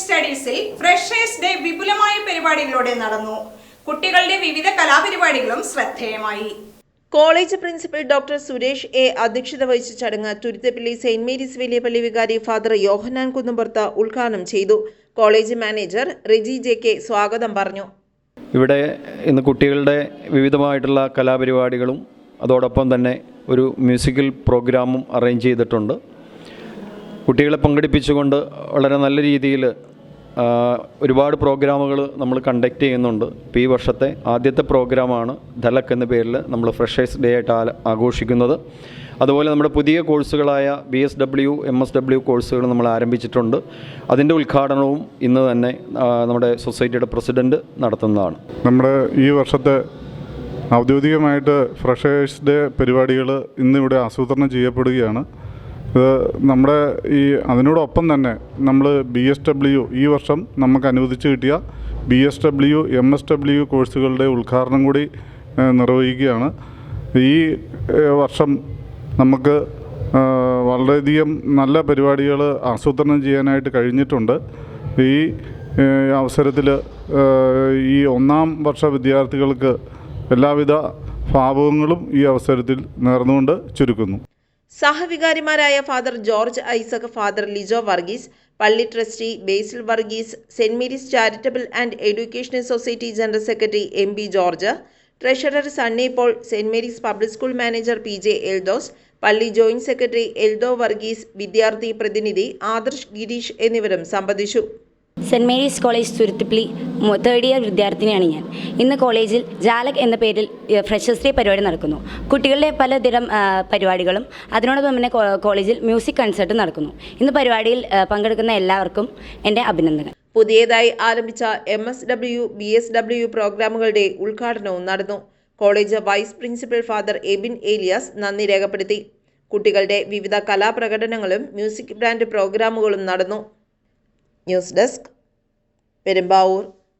സ്റ്റഡീസിൽ freshers day വിപുലമായ പരിപാടികളോടെ നടന്നു. കുട്ടികളുടെ വിവിധ കലാപരിപാടികളും ശ്രദ്ധേയമായി. College principal doctor Suresh A അധ്യക്ഷത വഹിച്ച ചടങ്ങ് തുരുത്തപ്പള്ളി സെയിന്റ് മേരീസ് വലിയ പള്ളി വികാരി ഫാദർ യോഹനാൻ കുന്നുംപുറത്ത് ഉദ്ഘാടനം ചെയ്തു. College manager Riji J K സ്വാഗതം പറഞ്ഞു. ഇവിടെ ഇന്ന് കുട്ടികളുടെ വിവിധമായിട്ടുള്ള കലാപരിപാടികളും അതോടൊപ്പം തന്നെ ഒരു മ്യൂസിക്കൽ പ്രോഗ്രാമും അറേഞ്ച് ചെയ്തിട്ടുണ്ട്. കുട്ടികളെ പങ്കെടുപ്പിച്ചുകൊണ്ട് വളരെ നല്ല രീതിയിൽ ഒരുപാട് പ്രോഗ്രാമുകൾ നമ്മൾ കണ്ടക്ട് ചെയ്യുന്നുണ്ട്. ഇപ്പോൾ ഈ വർഷത്തെ ആദ്യത്തെ പ്രോഗ്രാമാണ് ധലക് എന്ന പേരിൽ നമ്മൾ ഫ്രഷേഴ്സ് ഡേ ആയിട്ട് ആഘോഷിക്കുന്നത്. അതുപോലെ നമ്മുടെ പുതിയ കോഴ്സുകളായ B S W M S W കോഴ്സുകൾ നമ്മൾ ആരംഭിച്ചിട്ടുണ്ട്. അതിന്റെ ഉദ്ഘാടനവും ഇന്ന് തന്നെ നമ്മുടെ സൊസൈറ്റിയുടെ പ്രസിഡന്റ് നടത്തുന്നതാണ്. നമ്മുടെ ഈ വർഷത്തെ ഔദ്യോഗികമായിട്ട് ഫ്രഷേഴ്സ് ഡേ പരിപാടികൾ ഇന്നിവിടെ ആസൂത്രണം ചെയ്യപ്പെടുകയാണ്. ഇത് നമ്മുടെ ഈ അതിനോടൊപ്പം തന്നെ നമ്മൾ ബി എസ് ഡബ്ല്യു ഈ വർഷം നമുക്ക് അനുവദിച്ച് കിട്ടിയ B S W M S W കോഴ്സുകളുടെ ഉദ്ഘാടനം കൂടി നിർവഹിക്കുകയാണ്. ഈ വർഷം നമുക്ക് വളരെയധികം നല്ല പരിപാടികൾ ആസൂത്രണം ചെയ്യാനായിട്ട് കഴിഞ്ഞിട്ടുണ്ട്. ഈ അവസരത്തിൽ ഈ ഒന്നാം വർഷ വിദ്യാർത്ഥികൾക്ക് എല്ലാവിധ ഭാവുകങ്ങളും ഈ അവസരത്തിൽ നേർന്നുകൊണ്ട് ചുരുക്കുന്നു. സഹവികാരിമാരായ father George Isaac father Lijo Varghese പള്ളി trustee Basil Varghese saint Mary's charitable and educational society general secretary M B George treasurer Sunny Paul saint Mary's public school manager P J Eldhose പള്ളി ജോയിന്റ് സെക്രട്ടറി എൽദോ വർഗീസ് വിദ്യാർത്ഥി പ്രതിനിധി ആദർശ് ഗിരീഷ് എന്നിവരും സംബന്ധിച്ചു. Saint Mary's college Thuruthippilly third year വിദ്യാർത്ഥിനിയാണ് ഞാൻ. ഇന്ന് കോളേജിൽ ജാലക് എന്ന പേരിൽ ഫ്രഷേഴ്സ് ഡേ പരിപാടി നടക്കുന്നു. കുട്ടികളുടെ പലതരം പരിപാടികളും അതിനോടൊപ്പം തന്നെ കോളേജിൽ മ്യൂസിക് കൺസേർട്ട് നടക്കുന്നു. ഇന്ന് പരിപാടിയിൽ പങ്കെടുക്കുന്ന എല്ലാവർക്കും എന്റെ അഭിനന്ദനം പുതിയതായി ആരംഭിച്ച M S W B S W പ്രോഗ്രാമുകളുടെ ഉദ്ഘാടനവും നടന്നു. College vice principal father Ebin Elias നന്ദി രേഖപ്പെടുത്തി. കുട്ടികളുടെ വിവിധ കലാപ്രകടനങ്ങളും മ്യൂസിക് ബാൻഡ് പ്രോഗ്രാമുകളും നടന്നു. News desk Perumbavoor.